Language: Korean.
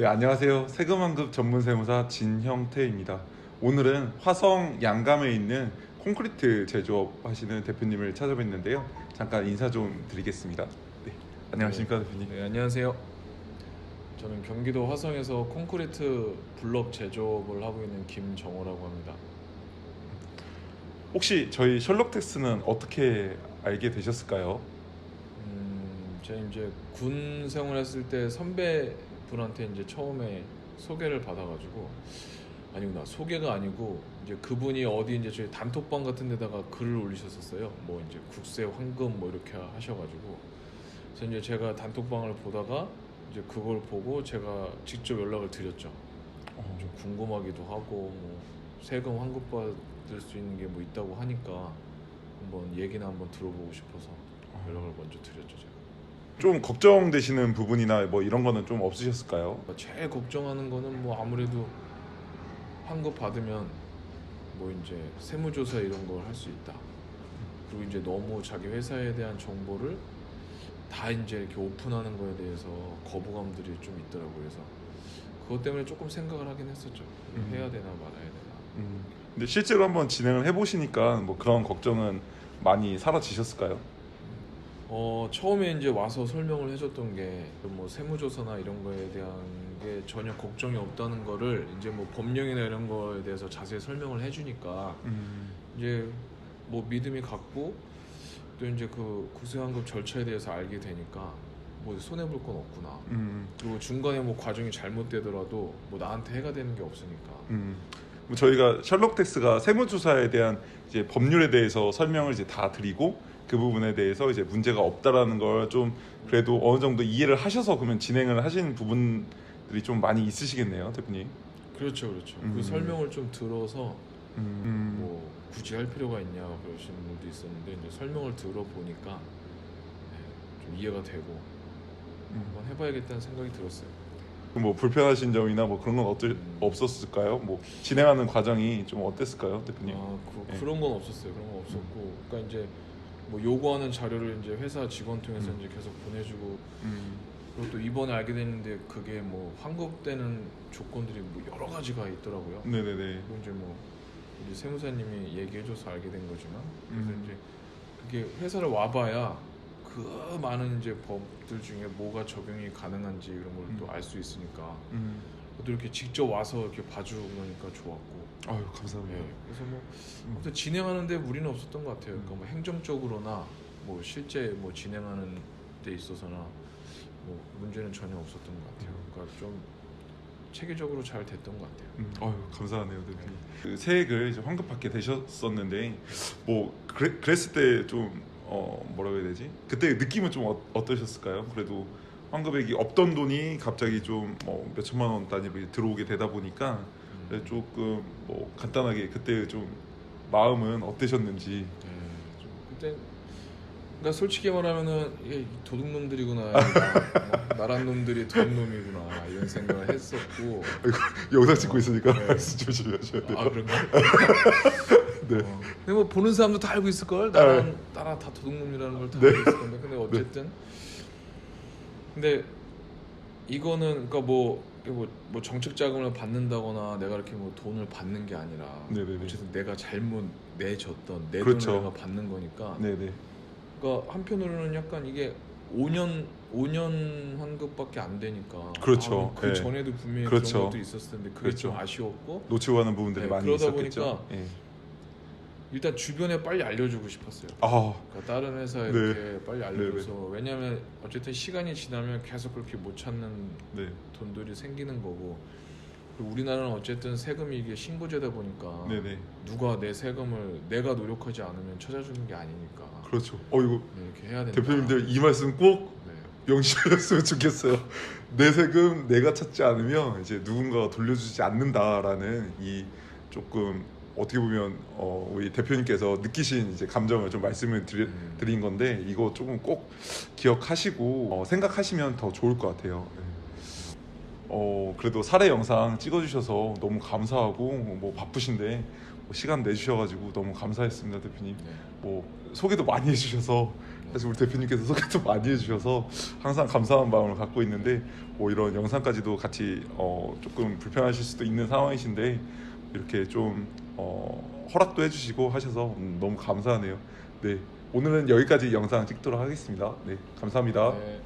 네, 안녕하세요. 세금환급 전문 세무사 진형태입니다. 오늘은 화성 양감에 있는 콘크리트 제조업 하시는 대표님을 찾아뵀는데요. 잠깐 인사 좀 드리겠습니다. 네, 안녕하십니까 대표님. 네, 안녕하세요. 저는 경기도 화성에서 콘크리트 블럭 제조업을 하고 있는 김정호라고 합니다. 혹시 저희 셜록 텍스는 어떻게 알게 되셨을까요? 음, 제가 이제 군 생활했을 때 선배 분한테 이제 처음에 소개를 받아가지고 아니구나 소개가 아니고 이제 그분이 어디 이제 저희 단톡방 같은 데다가 글을 올리셨었어요. 뭐 이제 국세 환금 뭐 이렇게 하셔가지고 그래서 이제 제가 단톡방을 보다가 이제 그걸 보고 제가 직접 연락을 드렸죠. 어, 좀 궁금하기도 하고 뭐 세금 환급 받을 수 있는 게 뭐 있다고 하니까 한번 얘기나 한번 들어보고 싶어서 연락을 먼저 드렸죠 제가. 좀 걱정되시는 부분이나 뭐 이런 거는 좀 없으셨을까요? 제일 걱정하는 거는 뭐 아무래도 환급 받으면 뭐 이제 세무조사 이런 걸 할 수 있다. 그리고 이제 너무 자기 회사에 대한 정보를 다 이제 이렇게 오픈하는 거에 대해서 거부감들이 좀 있더라고요. 그래서 그것 때문에 조금 생각을 하긴 했었죠. 음. 해야 되나 말아야 되나. 음, 근데 실제로 한번 진행을 해보시니까 뭐 그런 걱정은 많이 사라지셨을까요? 어 처음에 이제 와서 설명을 해줬던 게 뭐 세무조사나 이런 거에 대한 게 전혀 걱정이 없다는 거를 이제 뭐 법령이나 이런 거에 대해서 자세히 설명을 해주니까 음, 이제 뭐 믿음이 갔고 또 이제 그 구세환급 절차에 대해서 알게 되니까 뭐 손해 볼 건 없구나. 음, 그리고 중간에 뭐 과정이 잘못되더라도 뭐 나한테 해가 되는 게 없으니까. 음. 뭐 저희가 셜록텍스가 세무조사에 대한 이제 법률에 대해서 설명을 이제 다 드리고 그 부분에 대해서 이제 문제가 없다라는 걸 좀 그래도 어느 정도 이해를 하셔서 그러면 진행을 하시는 부분들이 좀 많이 있으시겠네요, 대표님. 그렇죠, 그렇죠. 음. 그 설명을 좀 들어서 음, 뭐 굳이 할 필요가 있냐 그러시는 분도 있었는데 이제 설명을 들어보니까 네, 좀 이해가 되고 음. 한번 해봐야겠다는 생각이 들었어요. 뭐 불편하신 점이나 뭐 그런 건 음. 없었을까요? 뭐 진행하는 과정이 좀 어땠을까요, 대표님? 아, 그, 예. 그런 건 없었어요. 그런 건 없었고, 그러니까 이제 뭐 요구하는 자료를 이제 회사 직원 통해서 음. 이제 계속 보내주고 음, 그리고 또 이번에 알게 됐는데 그게 뭐 환급되는 조건들이 뭐 여러 가지가 있더라고요. 네네네. 그리고 이제 뭐 우리 세무사님이 얘기해줘서 알게 된 거지만 그래서 음. 이제 그게 회사를 와봐야 그 많은 이제 법들 중에 뭐가 적용이 가능한지 이런 걸또 음. 알수 있으니까 음. 또 이렇게 직접 와서 이렇게 봐주니까 좋았고 아유 감사합니다. 네, 그래서 뭐 음. 아무튼 진행하는데 무리는 없었던 것 같아요. 그러니까 뭐 행정적으로나 뭐 실제 뭐 진행하는 데 있어서나 뭐 문제는 전혀 없었던 것 같아요. 그러니까 좀 체계적으로 잘 됐던 것 같아요. 음, 아유 감사하네요 대표님. 그 세액을 이제 환급 받게 되셨었는데 뭐 그래, 그랬을 때 좀 어, 뭐라고 해야 되지? 그때 느낌은 좀 어, 어떠셨을까요? 그래도 환급액이 없던 돈이 갑자기 좀 뭐 몇천만 원 단위로 들어오게 되다 보니까 네, 조금 뭐 간단하게 그때 좀 마음은 어떠셨는지. 네, 좀 그때 그러니까 솔직히 말하면은 이게 도둑놈들이구나, 뭐, 어, 나란 놈들이 돈 놈이구나 이런 생각을 했었고. 영상 찍고 있으니까 네. 말씀 조심하셔야 돼요. 아 그런가? 네. 어. 근데 뭐 보는 사람도 다 알고 있을 걸. 나랑 나랑 다 도둑놈이라는 걸다 네. 알고 있을 건데. 근데 어쨌든. 근데 이거는 그러니까 뭐, 뭐, 뭐 정책 자금을 받는다거나 내가 이렇게 뭐 돈을 받는 게 아니라 네네네. 어쨌든 내가 잘못 내줬던 내 그렇죠. 돈을 내가 받는 거니까. 네네. 그러니까 한편으로는 약간 이게 5년 5년 환급밖에 안 되니까. 그렇죠. 아, 그 네. 전에도 분명히 그렇죠. 그런 것도 있었을 텐데 그게 좀 그렇죠. 아쉬웠고. 놓치고 가는 부분들이 네, 많이 그러다 있었겠죠. 보니까 예. 일단 주변에 빨리 알려주고 싶었어요. 아, 그러니까 다른 회사에 네. 이렇게 빨리 알려줘서 왜냐하면 어쨌든 시간이 지나면 계속 그렇게 못 찾는 네. 돈들이 생기는 거고 우리나라는 어쨌든 세금이 이게 신고제다 보니까 네네. 누가 내 세금을 내가 노력하지 않으면 찾아주는 게 아니니까 그렇죠. 어 이거 네, 이렇게 해야 된다. 대표님들 이 말씀 꼭 네. 명심하셨으면 좋겠어요. 내 세금 내가 찾지 않으면 이제 누군가가 돌려주지 않는다라는 이 조금 어떻게 보면 어, 우리 대표님께서 느끼신 이제 감정을 좀 말씀을 드리, 음. 드린 건데 이거 조금 꼭 기억하시고 어, 생각하시면 더 좋을 것 같아요. 네. 어 그래도 사례 영상 찍어주셔서 너무 감사하고 뭐 바쁘신데 뭐 시간 내주셔가지고 너무 감사했습니다 대표님. 네. 뭐 소개도 많이 해주셔서 사실 우리 대표님께서 소개도 많이 해주셔서 항상 감사한 마음을 갖고 있는데 뭐 이런 영상까지도 같이 어, 조금 불편하실 수도 있는 상황이신데 이렇게 좀 어, 허락도 해주시고 하셔서 음, 너무 감사하네요. 네 오늘은 여기까지 영상 찍도록 하겠습니다. 네 감사합니다. 네.